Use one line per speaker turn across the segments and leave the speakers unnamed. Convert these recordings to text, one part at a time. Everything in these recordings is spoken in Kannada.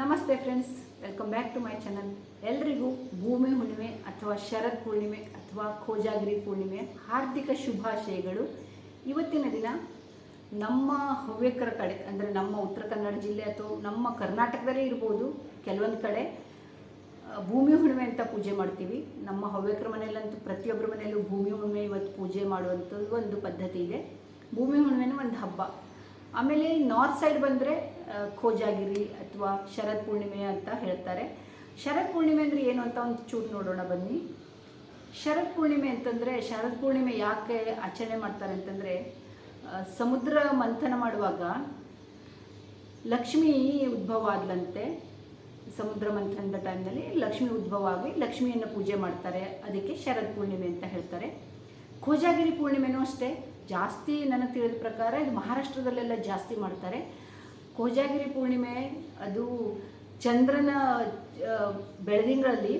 ನಮಸ್ತೆ friends welcome back to my channel ಎಲ್ರಿಗೂ ಭೂಮಿ ಹುಣ್ಣಿಮೆ ಅಥವಾ ಶರತ್ ಪೂರ್ಣಿಮೆ ಅಥವಾ ಖೋಜಾಗಿರಿ ಪೂರ್ಣಿಮೆ ಹಾರ್ದಿಕ ಶುಭಾಶಯಗಳು. ಇವತ್ತಿನ ದಿನ ನಮ್ಮ ಹವ್ಯಕರ ಕಡೆ, ಅಂದರೆ ನಮ್ಮ ಉತ್ತರ ಕನ್ನಡ ಜಿಲ್ಲೆ ಅಥವಾ ನಮ್ಮ ಕರ್ನಾಟಕದಲ್ಲೇ ಇರ್ಬೋದು, ಕೆಲವೊಂದು ಕಡೆ ಭೂಮಿ ಹುಣ್ಣಿಮೆ ಅಂತ ಪೂಜೆ ಮಾಡ್ತೀವಿ. ನಮ್ಮ ಹವ್ಯಕರ ಮನೆಯಲ್ಲಂತೂ ಪ್ರತಿಯೊಬ್ಬರ ಮನೆಯಲ್ಲೂ ಭೂಮಿ ಹುಣ್ಣಿಮೆ ಇವತ್ತು ಪೂಜೆ ಮಾಡುವಂಥದ್ದು ಒಂದು ಪದ್ಧತಿ ಇದೆ. ಭೂಮಿ ಹುಣ್ಣಿಮೆನೂ ಒಂದು ಹಬ್ಬ. ಆಮೇಲೆ ನಾರ್ತ್ ಸೈಡ್ ಬಂದರೆ ಖೋಜಾಗಿರಿ ಅಥವಾ ಶರತ್ ಪೂರ್ಣಿಮೆ ಅಂತ ಹೇಳ್ತಾರೆ. ಶರತ್ ಪೂರ್ಣಿಮೆ ಅಂದರೆ ಏನು ಅಂತ ಒಂದು ಚೂರು ನೋಡೋಣ ಬನ್ನಿ. ಶರತ್ ಪೂರ್ಣಿಮೆ ಅಂತಂದರೆ, ಶರತ್ ಪೂರ್ಣಿಮೆ ಯಾಕೆ ಆಚರಣೆ ಮಾಡ್ತಾರೆ ಅಂತಂದರೆ ಸಮುದ್ರ ಮಂಥನ ಮಾಡುವಾಗ ಲಕ್ಷ್ಮಿ ಉದ್ಭವ ಆದ್ಲಂತೆ, ಸಮುದ್ರ ಮಂಥನದ ಟೈಮ್ನಲ್ಲಿ ಲಕ್ಷ್ಮಿ ಉದ್ಭವ ಆಗಿ ಲಕ್ಷ್ಮಿಯನ್ನು ಪೂಜೆ ಮಾಡ್ತಾರೆ. ಅದಕ್ಕೆ ಶರದ್ ಪೂರ್ಣಿಮೆ ಅಂತ ಹೇಳ್ತಾರೆ. ಖೋಜಾಗಿರಿ ಪೂರ್ಣಿಮೆನೂ ಅಷ್ಟೇ. ಜಾಸ್ತಿ ನನಗೆ ತಿಳಿದ ಪ್ರಕಾರ ಇದು ಮಹಾರಾಷ್ಟ್ರದಲ್ಲೆಲ್ಲ ಜಾಸ್ತಿ ಮಾಡ್ತಾರೆ. ಖೋಜಾಗಿರಿ ಪೂರ್ಣಿಮೆ, ಅದು ಚಂದ್ರನ ಬೆಳದಿಂಗಳಲ್ಲಿ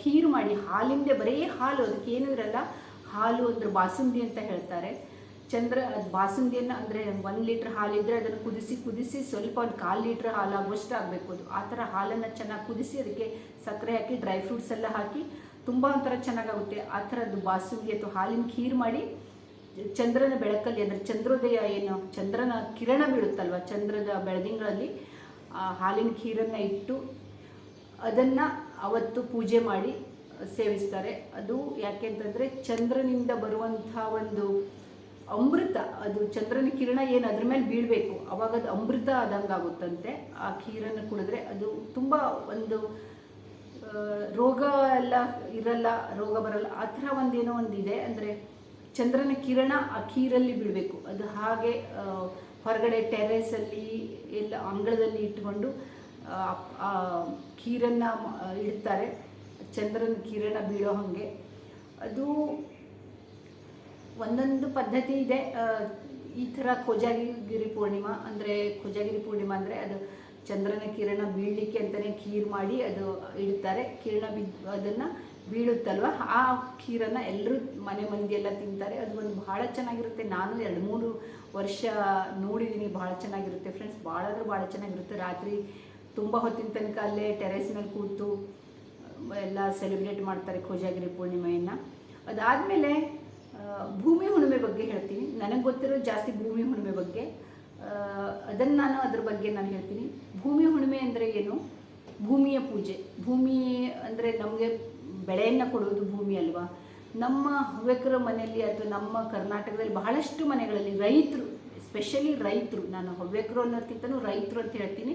ಖೀರು ಮಾಡಿ, ಹಾಲಿಂದೆ, ಬರೀ ಹಾಲು, ಅದಕ್ಕೆ ಏನೂ ಇರಲ್ಲ, ಹಾಲು ಅಂದ್ರೆ ಬಾಸುಂದಿ ಅಂತ ಹೇಳ್ತಾರೆ. ಚಂದ್ರ, ಅದು ಬಾಸುಂದಿಯನ್ನು ಅಂದರೆ ಒಂದು ಲೀಟ್ರ್ ಹಾಲಿದ್ರೆ ಅದನ್ನು ಕುದಿಸಿ ಕುದಿಸಿ ಸ್ವಲ್ಪ ಒಂದು ಕಾಲು ಲೀಟ್ರ್ ಹಾಲು ಆಗುವಷ್ಟು ಆಗಬೇಕು ಅದು. ಆ ಥರ ಹಾಲನ್ನು ಚೆನ್ನಾಗಿ ಕುದಿಸಿ ಅದಕ್ಕೆ ಸಕ್ಕರೆ ಹಾಕಿ, ಡ್ರೈ ಫ್ರೂಟ್ಸ್ ಎಲ್ಲ ಹಾಕಿ, ತುಂಬ ಒಂಥರ ಚೆನ್ನಾಗಾಗುತ್ತೆ. ಆ ಥರದ್ದು ಬಾಸುಂದಿ ಅಥವಾ ಹಾಲಿನ ಖೀರು ಮಾಡಿ ಚಂದ್ರನ ಬೆಳಕಲ್ಲಿ ಅಂದರೆ ಚಂದ್ರೋದಯ ಏನು, ಚಂದ್ರನ ಕಿರಣ ಬೀಳುತ್ತಲ್ವ? ಚಂದ್ರದ ಬೆಳದಿಂಗಳಲ್ಲಿ ಆ ಹಾಲಿನ ಖೀರನ್ನು ಇಟ್ಟು ಅದನ್ನು ಅವತ್ತು ಪೂಜೆ ಮಾಡಿ ಸೇವಿಸ್ತಾರೆ. ಅದು ಯಾಕೆ ಅಂತಂದರೆ ಚಂದ್ರನಿಂದ ಬರುವಂಥ ಒಂದು ಅಮೃತ, ಅದು ಚಂದ್ರನ ಕಿರಣ ಏನು ಅದ್ರ ಮೇಲೆ ಬೀಳಬೇಕು, ಅವಾಗ ಅದು ಅಮೃತ ಆದಂಗೆ ಆಗುತ್ತಂತೆ ಆ ಖೀರನ್ನು ಕುಡಿದ್ರೆ ಅದು ತುಂಬ ಒಂದು ರೋಗ ಎಲ್ಲ ಇರಲ್ಲ, ರೋಗ ಬರಲ್ಲ, ಆ ಥರ ಒಂದೇನೋ ಒಂದಿದೆ. ಅಂದರೆ ಚಂದ್ರನ ಕಿರಣ ಆ ಕೀರಲ್ಲಿ ಬಿಡಬೇಕು. ಅದು ಹಾಗೆ ಹೊರಗಡೆ ಟೆರೇಸಲ್ಲಿ ಎಲ್ಲ ಅಂಗಳದಲ್ಲಿ ಇಟ್ಕೊಂಡು ಆ, ಇಡ್ತಾರೆ. ಚಂದ್ರನ ಕಿರಣ ಬೀಳೋ ಹಾಗೆ. ಅದು ಒಂದೊಂದು ಪದ್ಧತಿ ಇದೆ. ಈ ಥರ ಖೋಜಾಗಿರಿ ಪೂರ್ಣಿಮಾ ಅಂದರೆ ಖೋಜಾಗಿರಿ ಪೂರ್ಣಿಮಾ ಅಂದರೆ ಅದು ಚಂದ್ರನ ಕಿರಣ ಬೀಳಲಿಕ್ಕೆ ಅಂತಲೇ ಕೀರ್ ಮಾಡಿ ಅದು ಇಡ್ತಾರೆ. ಕಿರಣ ಬಿದ್ದು ಅದನ್ನು ಬೀಳುತ್ತಲ್ವ? ಆ ಖೀರನ್ನು ಎಲ್ಲರೂ ಮನೆ ಮಂದಿ ಎಲ್ಲ ತಿಂತಾರೆ. ಅದು ಒಂದು ಭಾಳ ಚೆನ್ನಾಗಿರುತ್ತೆ. ನಾನು ಎರಡು ಮೂರು ವರ್ಷ ನೋಡಿದ್ದೀನಿ ಭಾಳ ಚೆನ್ನಾಗಿರುತ್ತೆ. ಫ್ರೆಂಡ್ಸ್ ಭಾಳ ಅಂದ್ರೆ ಭಾಳ ಚೆನ್ನಾಗಿರುತ್ತೆ. ರಾತ್ರಿ ತುಂಬ ಹೊತ್ತಿನ ತನಕ ಅಲ್ಲೇ ಟೆರೇಸ್ ಮೇಲೆ ಕೂತು, ಎಲ್ಲ ಸೆಲೆಬ್ರೇಟ್ ಮಾಡ್ತಾರೆ ಖೋಜಾಗಿರಿ ಪೂರ್ಣಿಮೆಯನ್ನು. ಅದಾದಮೇಲೆ ಭೂಮಿ ಹುಣ್ಣಿಮೆ ಬಗ್ಗೆ ಹೇಳ್ತೀನಿ. ನನಗೆ ಗೊತ್ತಿರೋ ಜಾಸ್ತಿ ಭೂಮಿ ಹುಣ್ಣಿಮೆ ಬಗ್ಗೆ. ಅದನ್ನು ನಾನು ಅದ್ರ ಬಗ್ಗೆ ನಾನು ಹೇಳ್ತೀನಿ. ಭೂಮಿ ಹುಣ್ಣಿಮೆ ಅಂದರೆ ಏನು? ಭೂಮಿಯ ಪೂಜೆ. ಭೂಮಿ ಅಂದರೆ ನಮಗೆ ಬೆಳೆಯನ್ನು ಕೊಡುವುದು ಭೂಮಿ ಅಲ್ವಾ? ನಮ್ಮ ಹವ್ಯಕರ ಮನೆಯಲ್ಲಿ ಅಥವಾ ನಮ್ಮ ಕರ್ನಾಟಕದಲ್ಲಿ ಬಹಳಷ್ಟು ಮನೆಗಳಲ್ಲಿ ರೈತರು ಎಸ್ಪೆಷಲಿ ರೈತರು, ನಾನು ಹವ್ಯಕರು ಅನ್ನೋದಕ್ಕಿಂತನೂ ರೈತರು ಅಂತ ಹೇಳ್ತೀನಿ,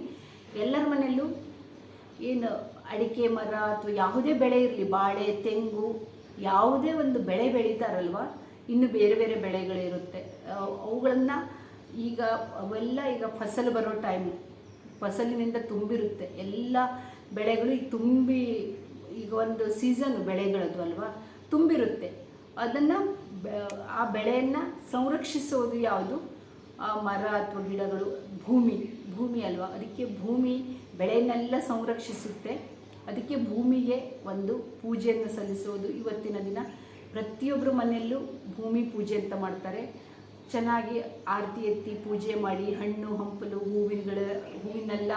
ಎಲ್ಲರ ಮನೆಯಲ್ಲೂ ಏನು ಅಡಿಕೆ ಮರ ಅಥವಾ ಯಾವುದೇ ಬೆಳೆ ಇರಲಿ, ಬಾಳೆ, ತೆಂಗು, ಯಾವುದೇ ಒಂದು ಬೆಳೆ ಬೆಳೀತಾರಲ್ವ? ಇನ್ನು ಬೇರೆ ಬೇರೆ ಬೆಳೆಗಳಿರುತ್ತೆ. ಅವುಗಳನ್ನು ಈಗ ಅವೆಲ್ಲ ಈಗ ಫಸಲು ಬರೋ ಟೈಮು ಫಸಲಿನಿಂದ ತುಂಬಿರುತ್ತೆ. ಎಲ್ಲ ಬೆಳೆಗಳು ಈಗ ತುಂಬಿ ಈಗ ಒಂದು ಸೀಸನ್ ಬೆಳೆಗಳದ್ದು ಅಲ್ವಾ? ತುಂಬಿರುತ್ತೆ. ಅದನ್ನು ಆ ಬೆಳೆಯನ್ನು ಸಂರಕ್ಷಿಸೋದು ಯಾವುದು? ಆ ಮರ ಅಥವಾ ಗಿಡಗಳು, ಭೂಮಿ ಭೂಮಿ ಅಲ್ವಾ? ಅದಕ್ಕೆ ಭೂಮಿ ಬೆಳೆಯನ್ನೆಲ್ಲ ಸಂರಕ್ಷಿಸುತ್ತೆ. ಅದಕ್ಕೆ ಭೂಮಿಗೆ ಒಂದು ಪೂಜೆಯನ್ನು ಸಲ್ಲಿಸೋದು ಇವತ್ತಿನ ದಿನ ಪ್ರತಿಯೊಬ್ಬರ ಮನೆಯಲ್ಲೂ ಭೂಮಿ ಪೂಜೆ ಅಂತ ಮಾಡ್ತಾರೆ. ಚೆನ್ನಾಗಿ ಆರತಿ ಎತ್ತಿ ಪೂಜೆ ಮಾಡಿ ಹಣ್ಣು, ಹಂಪಲು, ಹೂವಿನಗಳ, ಹೂವಿನೆಲ್ಲ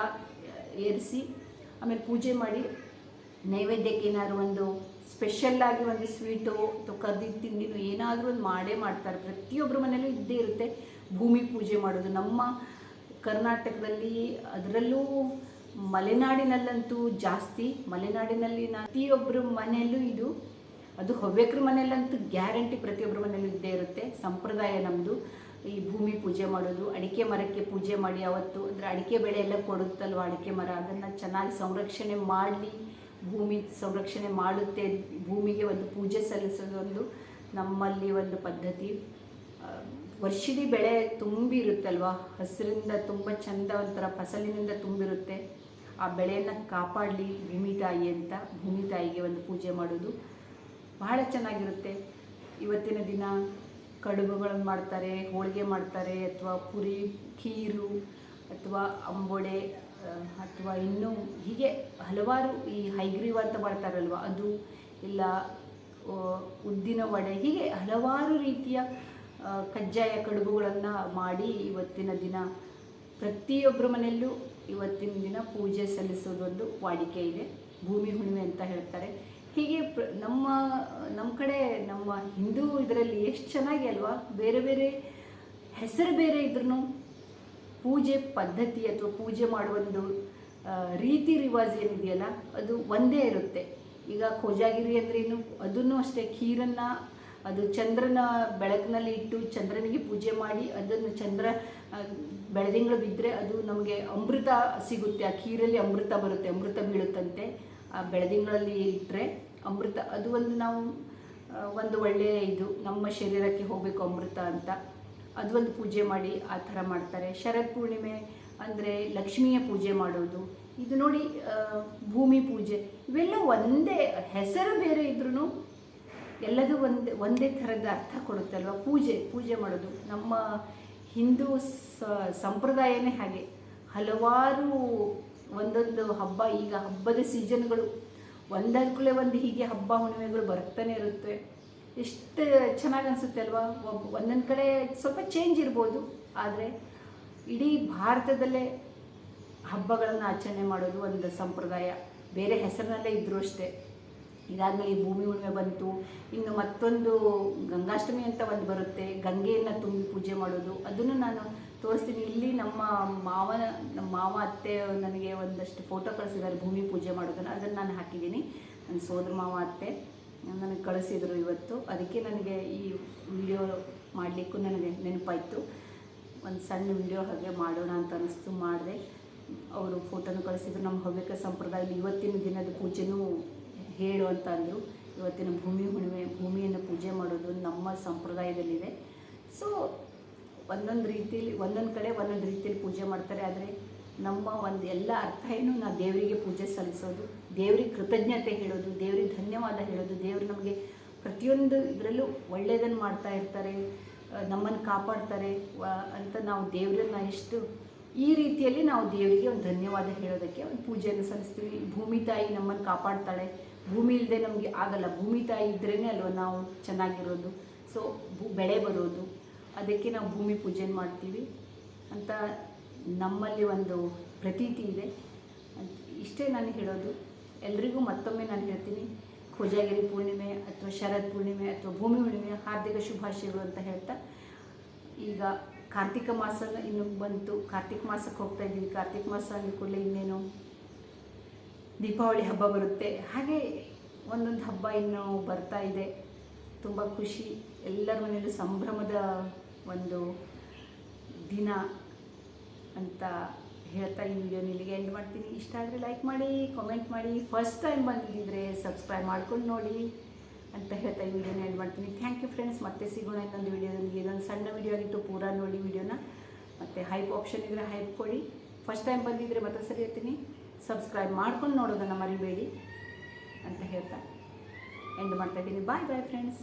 ಏರಿಸಿ ಆಮೇಲೆ ಪೂಜೆ ಮಾಡಿ ನೈವೇದ್ಯಕ್ಕೆ ಏನಾದ್ರು ಒಂದು ಸ್ಪೆಷಲ್ಲಾಗಿ ಒಂದು ಸ್ವೀಟು ಅಥವಾ ಕರ್ದಿದ್ದ ತಿಂಡಿನೂ ಏನಾದರೂ ಒಂದು ಮಾಡೇ ಮಾಡ್ತಾರೆ. ಪ್ರತಿಯೊಬ್ಬರ ಮನೆಯಲ್ಲೂ ಇದ್ದೇ ಇರುತ್ತೆ. ಭೂಮಿ ಪೂಜೆ ಮಾಡೋದು. ನಮ್ಮ ಕರ್ನಾಟಕದಲ್ಲಿ ಅದರಲ್ಲೂ ಮಲೆನಾಡಿನಲ್ಲಂತೂ ಜಾಸ್ತಿ. ಮಲೆನಾಡಿನಲ್ಲಿ ಪ್ರತಿಯೊಬ್ಬರ ಮನೆಯಲ್ಲೂ ಇದು. ಅದು ಹವ್ಯಕರ ಮನೆಯಲ್ಲಂತೂ ಗ್ಯಾರಂಟಿ ಪ್ರತಿಯೊಬ್ಬರ ಮನೆಯಲ್ಲೂ ಇದ್ದೇ ಇರುತ್ತೆ. ಸಂಪ್ರದಾಯ ನಮ್ಮದು ಈ ಭೂಮಿ ಪೂಜೆ ಮಾಡೋದು, ಅಡಿಕೆ ಮರಕ್ಕೆ ಪೂಜೆ ಮಾಡಿ ಅವತ್ತು. ಅಂದರೆ ಅಡಿಕೆ ಬೆಳೆ ಎಲ್ಲ ಕೊಡುತ್ತಲ್ವ ಅಡಿಕೆ ಮರ? ಅದನ್ನು ಚೆನ್ನಾಗಿ ಸಂರಕ್ಷಣೆ ಮಾಡಲಿ. ಭೂಮಿ ಸಂರಕ್ಷಣೆ ಮಾಡುತ್ತೆ, ಭೂಮಿಗೆ ಒಂದು ಪೂಜೆ ಸಲ್ಲಿಸೋದೊಂದು ನಮ್ಮಲ್ಲಿ ಒಂದು ಪದ್ಧತಿ. ವರ್ಷದಿ ಬೆಳೆ ತುಂಬಿರುತ್ತಲ್ವ? ಹಸಿರಿಂದ ತುಂಬ ಚಂದ ಒಂಥರ ಫಸಲಿನಿಂದ ತುಂಬಿರುತ್ತೆ. ಆ ಬೆಳೆಯನ್ನು ಕಾಪಾಡಲಿ ಭೂಮಿ ತಾಯಿ ಅಂತ ಭೂಮಿ ತಾಯಿಗೆ ಒಂದು ಪೂಜೆ ಮಾಡೋದು ಬಹಳ ಚೆನ್ನಾಗಿರುತ್ತೆ. ಇವತ್ತಿನ ದಿನ ಕಡುಬುಗಳನ್ನು ಮಾಡ್ತಾರೆ, ಹೋಳಿಗೆ ಮಾಡ್ತಾರೆ, ಅಥವಾ ಪುರಿ, ಖೀರು, ಅಥವಾ ಅಂಬೊಡೆ ಅಥವಾ ಇನ್ನೂ ಹೀಗೆ ಹಲವಾರು ಈ ಹೈಗ್ರೀವ ಅಂತ ಮಾಡ್ತಾರಲ್ವ? ಅದು ಇಲ್ಲ ಉದ್ದಿನ ವಡೆ, ಹೀಗೆ ಹಲವಾರು ರೀತಿಯ ಕಜ್ಜಾಯ ಕಡುಬುಗಳನ್ನು ಮಾಡಿ ಇವತ್ತಿನ ದಿನ ಪ್ರತಿಯೊಬ್ಬರ ಮನೆಯಲ್ಲೂ ಇವತ್ತಿನ ದಿನ ಪೂಜೆ ಸಲ್ಲಿಸೋದೊಂದು ವಾಡಿಕೆ ಇದೆ. ಭೂಮಿ ಹುಣ್ಣಿಮೆ ಅಂತ ಹೇಳ್ತಾರೆ. ಹೀಗೆ ಪ್ರ, ನಮ್ಮ ನಮ್ಮ ಕಡೆ ನಮ್ಮ ಹಿಂದೂ ಇದರಲ್ಲಿ ಎಷ್ಟು ಚೆನ್ನಾಗಿ ಅಲ್ವಾ? ಬೇರೆ ಬೇರೆ ಹೆಸರು ಬೇರೆ ಇದ್ರೂ ಪೂಜೆ ಪದ್ಧತಿ ಅಥವಾ ಪೂಜೆ ಮಾಡುವ ಒಂದು ರೀತಿ ರಿವಾಜ್ ಏನಿದೆಯಲ್ಲ, ಅದು ಒಂದೇ ಇರುತ್ತೆ. ಈಗ ಕೋಜಾಗಿರಿ ಅಂದ್ರೆ ಏನು? ಅದನ್ನು ಅಷ್ಟೇ ಖೀರನ್ನು, ಅದು ಚಂದ್ರನ ಬೆಳಕಿನಲ್ಲಿ ಇಟ್ಟು ಚಂದ್ರನಿಗೆ ಪೂಜೆ ಮಾಡಿ, ಅದನ್ನು ಚಂದ್ರ ಬೆಳದಿಂಗಳು ಬಿದ್ದರೆ ಅದು ನಮಗೆ ಅಮೃತ ಸಿಗುತ್ತೆ. ಆ ಖೀರಲ್ಲಿ ಅಮೃತ ಬರುತ್ತೆ, ಅಮೃತ ಬೀಳುತ್ತಂತೆ. ಆ ಬೆಳದಿಂಗಳಲ್ಲಿ ಇಟ್ಟರೆ ಅಮೃತ, ಅದು ಒಂದು ನಾವು ಒಂದು ಒಳ್ಳೆಯ ಇದು. ನಮ್ಮ ಶರೀರಕ್ಕೆ ಹೋಗಬೇಕು ಅಮೃತ ಅಂತ. ಅದು ಒಂದು ಪೂಜೆ ಮಾಡಿ ಆ ಥರ ಮಾಡ್ತಾರೆ. ಶರತ್ ಪೂರ್ಣಿಮೆ ಅಂದರೆ ಲಕ್ಷ್ಮಿಯ ಪೂಜೆ ಮಾಡೋದು. ಇದು ನೋಡಿ ಭೂಮಿ ಪೂಜೆ. ಇವೆಲ್ಲ ಒಂದೇ ಹೆಸರು ಬೇರೆ ಇದ್ರೂ ಎಲ್ಲದೂ ಒಂದೇ ಒಂದೇ ಥರದ ಅರ್ಥ ಕೊಡುತ್ತಲ್ವ? ಪೂಜೆ ಪೂಜೆ ಮಾಡೋದು. ನಮ್ಮ ಹಿಂದೂ ಸಂಪ್ರದಾಯನೇ ಹಾಗೆ. ಹಲವಾರು ಒಂದೊಂದು ಹಬ್ಬ, ಈಗ ಹಬ್ಬದ ಸೀಸನ್ಗಳು ಒಂದಕ್ಕೂಲೆ ಒಂದು ಹೀಗೆ ಹಬ್ಬ ಹುಣ್ಣಿಮೆಗಳು ಬರ್ತಾನೆ ಇರುತ್ತೆ. ಎಷ್ಟು ಚೆನ್ನಾಗಿ ಅನಿಸುತ್ತೆ ಅಲ್ವಾ? ಒಬ್ಬ ಒಂದೊಂದು ಕಡೆ ಸ್ವಲ್ಪ ಚೇಂಜ್ ಇರ್ಬೋದು. ಆದರೆ ಇಡೀ ಭಾರತದಲ್ಲೇ ಹಬ್ಬಗಳನ್ನು ಆಚರಣೆ ಮಾಡೋದು ಒಂದು ಸಂಪ್ರದಾಯ. ಬೇರೆ ಹೆಸರಿನಲ್ಲೇ ಇದ್ದರೂ ಅಷ್ಟೇ. ಇದಾದಮೇಲೆ ಈ ಭೂಮಿ ಹುಣ್ಣಿಮೆ ಬಂತು. ಇನ್ನು ಮತ್ತೊಂದು ಗಂಗಾಷ್ಟಮಿ ಅಂತ ಒಂದು ಬರುತ್ತೆ. ಗಂಗೆಯನ್ನು ತುಂಬಿ ಪೂಜೆ ಮಾಡೋದು. ಅದನ್ನು ನಾನು ತೋರಿಸ್ತೀನಿ. ಇಲ್ಲಿ ನಮ್ಮ ಮಾವನ, ನಮ್ಮ ಮಾವ ಅತ್ತೆ ನನಗೆ ಒಂದಷ್ಟು ಫೋಟೋ ಕಳಿಸಿದ್ದಾರೆ ಭೂಮಿ ಪೂಜೆ ಮಾಡೋದನ್ನು. ಅದನ್ನು ನಾನು ಹಾಕಿದ್ದೀನಿ. ನನ್ನ ಸೋದರ ಮಾವ ಅತ್ತೆ. ನನಗೆ ಕಳಿಸಿದರು ಇವತ್ತು. ಅದಕ್ಕೆ ನನಗೆ ಈ ವಿಡಿಯೋ ಮಾಡಲಿಕ್ಕೂ ನನಗೆ ನೆನಪಾಯಿತು. ಒಂದು ಸಣ್ಣ ವಿಡಿಯೋ ಹಾಗೆ ಮಾಡೋಣ ಅಂತ ಅನ್ನಿಸ್ತು ಮಾಡಿದೆ. ಅವರು ಫೋಟೋನು ಕಳಿಸಿದ್ರು. ನಮ್ಮ ಹವ್ಯಕ ಸಂಪ್ರದಾಯದಲ್ಲಿ ಇವತ್ತಿನ ದಿನದ ಪೂಜೆನೂ ಹೇಳು ಅಂತ ಅಂದರು. ಇವತ್ತಿನ ಭೂಮಿ ಹುಣ್ಣಿಮೆ, ಭೂಮಿಯನ್ನು ಪೂಜೆ ಮಾಡೋದು ನಮ್ಮ ಸಂಪ್ರದಾಯದಲ್ಲಿದೆ. ಸೊ ಒಂದೊಂದು ರೀತಿಯಲ್ಲಿ ಒಂದೊಂದು ಕಡೆ ಒಂದೊಂದು ರೀತಿಯಲ್ಲಿ ಪೂಜೆ ಮಾಡ್ತಾರೆ. ಆದರೆ ನಮ್ಮ ಒಂದು ಎಲ್ಲ ಅರ್ಥ ಏನು? ನಾವು ದೇವರಿಗೆ ಪೂಜೆ ಸಲ್ಲಿಸೋದು, ದೇವರಿಗೆ ಕೃತಜ್ಞತೆ ಹೇಳೋದು, ದೇವರಿಗೆ ಧನ್ಯವಾದ ಹೇಳೋದು. ದೇವರು ನಮಗೆ ಪ್ರತಿಯೊಂದು ಇದರಲ್ಲೂ ಒಳ್ಳೆಯದನ್ನು ಮಾಡ್ತಾ ಇರ್ತಾರೆ ನಮ್ಮನ್ನು ಕಾಪಾಡ್ತಾರೆ ಅಂತ ನಾವು ದೇವರನ್ನ ಎಷ್ಟು ಈ ರೀತಿಯಲ್ಲಿ ನಾವು ದೇವರಿಗೆ ಒಂದು ಧನ್ಯವಾದ ಹೇಳೋದಕ್ಕೆ ಒಂದು ಪೂಜೆಯನ್ನು ಸಲ್ಲಿಸ್ತೀವಿ. ಭೂಮಿ ತಾಯಿ ನಮ್ಮನ್ನು ಕಾಪಾಡ್ತಾಳೆ. ಭೂಮಿ ಇಲ್ಲದೆ ನಮಗೆ ಆಗಲ್ಲ. ಭೂಮಿ ತಾಯಿ ಇದ್ರೇ ಅಲ್ವ ನಾವು ಚೆನ್ನಾಗಿರೋದು. ಸೊ ಭೂ, ಬೆಳೆ ಬರೋದು. ಅದಕ್ಕೆ ನಾವು ಭೂಮಿ ಪೂಜೆ ಮಾಡ್ತೀವಿ. ಅಂತ ನಮ್ಮಲ್ಲಿ ಒಂದು ಪ್ರತೀತಿ ಇದೆ. ಇಷ್ಟೇ ನಾನು ಹೇಳೋದು. ಎಲ್ರಿಗೂ ಮತ್ತೊಮ್ಮೆ ನಾನು ಹೇಳ್ತೀನಿ. ಕೋಜಾಗಿರಿ ಪೂರ್ಣಿಮೆ ಅಥವಾ ಶರತ್ ಪೂರ್ಣಿಮೆ ಅಥವಾ ಭೂಮಿ ಹುಣ್ಣಿಮೆ, ಹಾರ್ದಿಕ ಶುಭಾಶಯಗಳು ಅಂತ ಹೇಳ್ತಾ, ಈಗ ಕಾರ್ತಿಕ ಮಾಸ ಇನ್ನು ಬಂತು. ಕಾರ್ತಿಕ ಮಾಸಕ್ಕೆ ಹೋಗ್ತಾ ಇದ್ದೀವಿ. ಕಾರ್ತಿಕ ಮಾಸ ಕೂಡಲೇ ಇನ್ನೇನು ದೀಪಾವಳಿ ಹಬ್ಬ ಬರುತ್ತೆ. ಹಾಗೆ ಒಂದೊಂದು ಹಬ್ಬ ಇನ್ನು ಬರ್ತಾ ಇದೆ. ತುಂಬ ಖುಷಿ. ಎಲ್ಲರ ಮನೆಯಲ್ಲೂ ಸಂಭ್ರಮದ ಒಂದು ದಿನ ಅಂತ ಹೇಳ್ತಾ ಈ ವಿಡಿಯೋನ ಇಲ್ಲಿಗೆ ಎಂಡ್ ಮಾಡ್ತೀನಿ. ಇಷ್ಟ ಆದರೆ ಲೈಕ್ ಮಾಡಿ ಕಾಮೆಂಟ್ ಮಾಡಿ. ಫಸ್ಟ್ ಟೈಮ್ ಬಂದಿದ್ದರೆ ಸಬ್ಸ್ಕ್ರೈಬ್ ಮಾಡ್ಕೊಂಡು ನೋಡಿ ಅಂತ ಹೇಳ್ತಾ ಈ ವಿಡಿಯೋನ ಎಂಡ್ ಮಾಡ್ತೀನಿ. ಥ್ಯಾಂಕ್ ಯು ಫ್ರೆಂಡ್ಸ್ ಮತ್ತೆ ಸಿಗೋಣ ಇನ್ನೊಂದು ವಿಡಿಯೋದೊಂದಿಗೆ ಇದೊಂದು ಸಣ್ಣ ವಿಡಿಯೋ ಆಗಿತ್ತು, ಪೂರ ನೋಡಿ ವಿಡಿಯೋನ ಮತ್ತು ಹೈಪ್ ಆಪ್ಷನ್ ಇದ್ದರೆ ಹೈಪ್ ಕೊಡಿ. ಫಸ್ಟ್ ಟೈಮ್ ಬಂದಿದ್ದರೆ ಮತ್ತೆ ಸರಿ ಹೇಳ್ತೀನಿ ಸಬ್ಸ್ಕ್ರೈಬ್ ಮಾಡ್ಕೊಂಡು ನೋಡೋದನ್ನು ಮರಿಬೇಡಿ ಅಂತ ಹೇಳ್ತಾ ಎಂಡ್ ಮಾಡ್ತಾ ಇದ್ದೀನಿ. ಬಾಯ್ ಬಾಯ್ ಫ್ರೆಂಡ್ಸ್